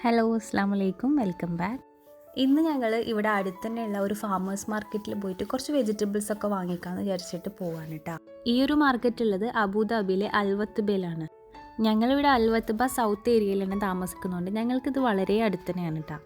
Hello അസ്സാം വലൈക്കും welcome back ഇന്ന് ഞങ്ങൾ ഇവിടെ അടുത്ത് തന്നെയുള്ള ഒരു ഫാമേഴ്സ് മാർക്കറ്റിൽ പോയിട്ട് കുറച്ച് വെജിറ്റബിൾസ് ഒക്കെ വാങ്ങിക്കാമെന്ന് വിചാരിച്ചിട്ട് പോവാണ് കേട്ടോ ഈ ഒരു മാർക്കറ്റ് ഉള്ളത് അബുദാബിയിലെ അൽവത്തുബയിലാണ് ഞങ്ങളിവിടെ അൽവത്തുബ സൗത്ത് ഏരിയയിലാണ് താമസിക്കുന്നതുകൊണ്ട് ഞങ്ങൾക്കിത് വളരെ അടുത്ത് തന്നെയാണ് കേട്ടോ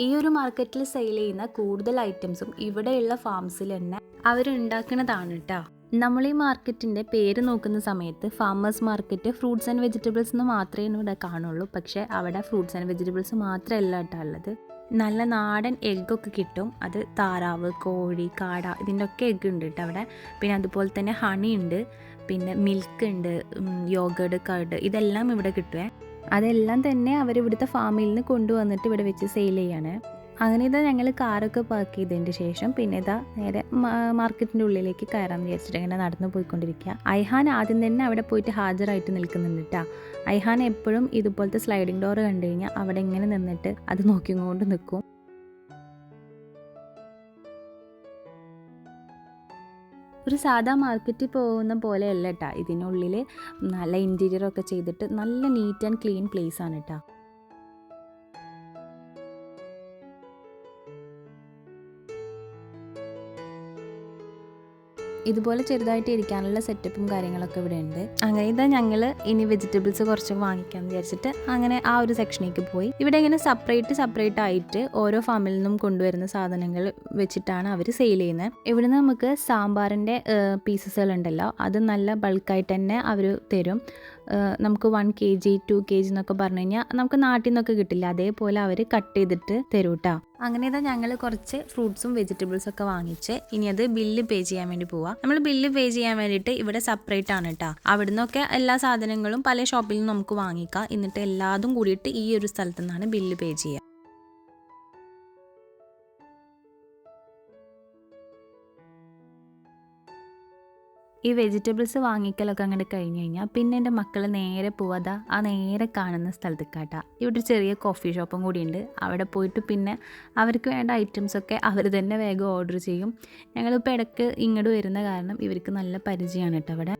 ഈ ഒരു മാർക്കറ്റിൽ സെയിൽ ചെയ്യുന്ന കൂടുതൽ ഐറ്റംസും ഇവിടെയുള്ള ഫാംസിൽ തന്നെ അവരുണ്ടാക്കുന്നതാണ് കേട്ടോ നമ്മൾ ഈ മാർക്കറ്റിന്റെ പേര് നോക്കുന്ന സമയത്ത് farmers market fruits and vegetables എന്ന് മാത്രമേ ഇവിടെ കാണുള്ളൂ. പക്ഷേ അവിടെ ഫ്രൂട്ട്സ് ആൻഡ് വെജിറ്റബിൾസ് മാത്രമല്ല കേട്ടോ ഉള്ളത്. നല്ല നാടൻ എഗ്ഗൊക്കെ കിട്ടും. അത് താറാവ് കോഴി കാട ഇതിന്റെ ഒക്കെ എഗ്ഗ് ഉണ്ട് കേട്ടോ അവിടെ. പിന്നെ അതുപോലെ തന്നെ ഹണി ഉണ്ട്. പിന്നെ മിൽക്ക് ഉണ്ട് യോഗഡ് കർഡ് ഇതെല്ലാം ഇവിടെ കിട്ടുവേ. അതെല്ലാം തന്നെ അവർ ഇവിടുത്തെ ഫാമിൽ നിന്ന് കൊണ്ടുവന്നിട്ട് ഇവിടെ വെച്ച് സെയിൽ ചെയ്യാണ്. അങ്ങനെ ഇതാ ഞങ്ങൾ കാറൊക്കെ പാർക്ക് ചെയ്തതിന് ശേഷം പിന്നെ ഇതാ നേരെ മാർക്കറ്റിന്റെ ഉള്ളിലേക്ക് കയറാൻ വിചാരിച്ചിട്ട് ഇങ്ങനെ നടന്നു പോയിക്കൊണ്ടിരിക്കുക ഐഹാൻ ആദ്യം തന്നെ അവിടെ പോയിട്ട് ഹാജരായിട്ട് നിൽക്കുന്നുണ്ട് ഐഹാൻ എപ്പോഴും ഇതുപോലത്തെ സ്ലൈഡിംഗ് ഡോർ കണ്ടു കഴിഞ്ഞാൽ അവിടെ ഇങ്ങനെ നിന്നിട്ട് അത് നോക്കിക്കൊണ്ട് നിൽക്കും ഒരു സാധാ മാർക്കറ്റിൽ പോകുന്ന പോലെയല്ല കേട്ടോ ഇതിനുള്ളിൽ നല്ല ഇന്റീരിയർ ഒക്കെ ചെയ്തിട്ട് നല്ല നീറ്റ് ആൻഡ് ക്ലീൻ പ്ലേസ് ആണ് കേട്ടോ ഇതുപോലെ ചെറുതായിട്ട് ഇരിക്കാനുള്ള സെറ്റപ്പും കാര്യങ്ങളൊക്കെ ഇവിടെ ഉണ്ട് അങ്ങനെ ഇതാ ഞങ്ങൾ ഇനി വെജിറ്റബിൾസ് കുറച്ച് വാങ്ങിക്കാൻ വിചാരിച്ചിട്ട് അങ്ങനെ ആ ഒരു സെക്ഷനിലേക്ക് പോയി. ഇവിടെ ഇങ്ങനെ സെപ്പറേറ്റ് സെപ്പറേറ്റ് ആയിട്ട് ഓരോ ഫാമിൽ നിന്നും കൊണ്ടുവരുന്ന സാധനങ്ങൾ വെച്ചിട്ടാണ് അവർ സെയിൽ ചെയ്യുന്നത് ഇവിടുന്ന് നമുക്ക് സാമ്പാറിന്റെ പീസസുകൾ ഉണ്ടല്ലോ അത് നല്ല ബൾക്കായിട്ട് തന്നെ അവർ തരും. നമുക്ക് one K G two K G എന്നൊക്കെ പറഞ്ഞു കഴിഞ്ഞാൽ നമുക്ക് നാട്ടിൽ നിന്നൊക്കെ കിട്ടില്ല. അതേപോലെ അവർ കട്ട് ചെയ്തിട്ട് തരും കേട്ടോ അങ്ങനെ ഇതാ ഞങ്ങൾ കുറച്ച് ഫ്രൂട്ട്സും വെജിറ്റബിൾസും ഒക്കെ വാങ്ങിച്ച് ഇനി അത് ബില്ല് പേ ചെയ്യാൻ വേണ്ടി പോവാം. നമ്മൾ ബില്ല് പേ ചെയ്യാൻ വേണ്ടിയിട്ട് ഇവിടെ സെപ്പറേറ്റ് ആണ് കേട്ടോ അവിടുന്നൊക്കെ എല്ലാ സാധനങ്ങളും പല ഷോപ്പിൽ നിന്നും നമുക്ക് വാങ്ങിക്കാം. എന്നിട്ട് എല്ലാതും കൂടിയിട്ട് ഈ ഒരു സ്ഥലത്തു നിന്നാണ് ബില്ല് പേ ചെയ്യുക ഈ വെജിറ്റബിൾസ് വാങ്ങിക്കലൊക്കെ അങ്ങോട്ട് കഴിഞ്ഞ് കഴിഞ്ഞാൽ പിന്നെ എന്റെ മക്കൾ നേരെ പോവാതാ ആ നേരെ കാണുന്ന സ്ഥലത്തേക്കാട്ടാ. ഇവിടെ ചെറിയ കോഫി ഷോപ്പും കൂടിയുണ്ട്. അവിടെ പോയിട്ട് പിന്നെ അവർക്ക് വേണ്ട ഐറ്റംസൊക്കെ അവർ തന്നെ വേഗം ഓർഡർ ചെയ്യും. ഞങ്ങളിപ്പോൾ ഇടയ്ക്ക് ഇങ്ങോട്ട് വരുന്ന കാരണം ഇവർക്ക് നല്ല പരിചയമാണ് കേട്ടോ അവിടെ.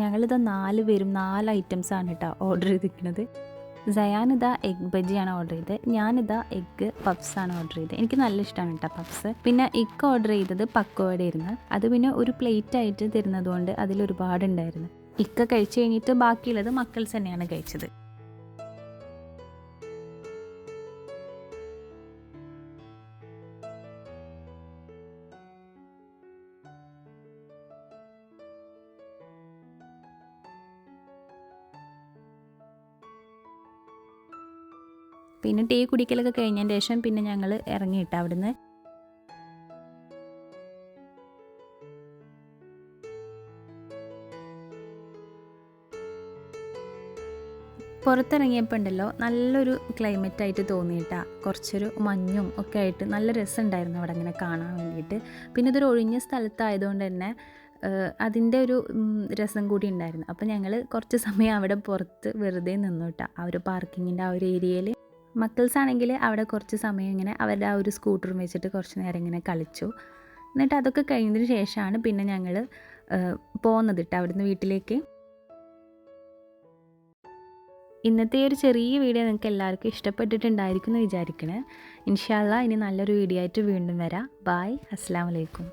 ഞങ്ങളിത് നാല് പേരും നാല് ഐറ്റംസാണ് കേട്ടോ ഓർഡർ ചെയ്തിരിക്കുന്നത്. സയാനിതാ എഗ് ബജിയാണ് ഓർഡർ ചെയ്തത്. ഞാനിതാ എഗ് പഫ്സ് ആണ് ഓർഡർ ചെയ്തത്. എനിക്ക് നല്ല ഇഷ്ടമാണ് കേട്ടോ പപ്സ് പിന്നെ ഇക്ക് ഓർഡർ ചെയ്തത് പക്കോടെ ആയിരുന്നു. അത് പിന്നെ ഒരു പ്ലേറ്റ് ആയിട്ട് തരുന്നതുകൊണ്ട് അതിൽ ഒരുപാടുണ്ടായിരുന്നു. ഇക്ക കഴിച്ചു കഴിഞ്ഞിട്ട് ബാക്കിയുള്ളത് മക്കൾസ് തന്നെയാണ് കഴിച്ചത്. പിന്നെ ടീ കുടിക്കലൊക്കെ കഴിഞ്ഞതിന് ശേഷം പിന്നെ ഞങ്ങൾ ഇറങ്ങിയിട്ട് അവിടുന്ന്. പുറത്തിറങ്ങിയപ്പോൾ ഉണ്ടല്ലോ നല്ലൊരു ക്ലൈമറ്റ് ആയിട്ട് തോന്നിയിട്ടാ. കുറച്ചൊരു മഞ്ഞും ഒക്കെ ആയിട്ട് നല്ല രസമുണ്ടായിരുന്നു അവിടെ അങ്ങനെ കാണാൻ വേണ്ടിയിട്ട്. പിന്നെ ഇതൊരു ഒഴിഞ്ഞ സ്ഥലത്തായതുകൊണ്ട് തന്നെ അതിന്റെ ഒരു രസം കൂടി ഉണ്ടായിരുന്നു. അപ്പോൾ ഞങ്ങൾ കുറച്ച് സമയം അവിടെ പുറത്ത് വെറുതെ നിന്നു കേട്ടോ ആ ഒരു പാർക്കിങ്ങിന്റെ ആ ഒരു ഏരിയയിൽ മക്കൾസ് ആണെങ്കിൽ അവിടെ കുറച്ച് സമയം ഇങ്ങനെ അവരുടെ ആ ഒരു സ്കൂട്ടറും വെച്ചിട്ട് കുറച്ച് നേരം ഇങ്ങനെ കളിച്ചു. എന്നിട്ട് അതൊക്കെ കഴിഞ്ഞതിന് ശേഷമാണ് പിന്നെ ഞങ്ങൾ പോകുന്നത് കേട്ടോ അവിടുന്ന് വീട്ടിലേക്ക്. ഇന്നത്തെ ഒരു ചെറിയ വീഡിയോ നിങ്ങൾക്ക് എല്ലാവർക്കും ഇഷ്ടപ്പെട്ടിട്ടുണ്ടായിരിക്കും എന്ന് വിചാരിക്കണേ. ഇൻഷാല്ല ഇനി നല്ലൊരു വീഡിയോ ആയിട്ട് വീണ്ടും വരാം. ബായ് അസ്സാം വലൈക്കും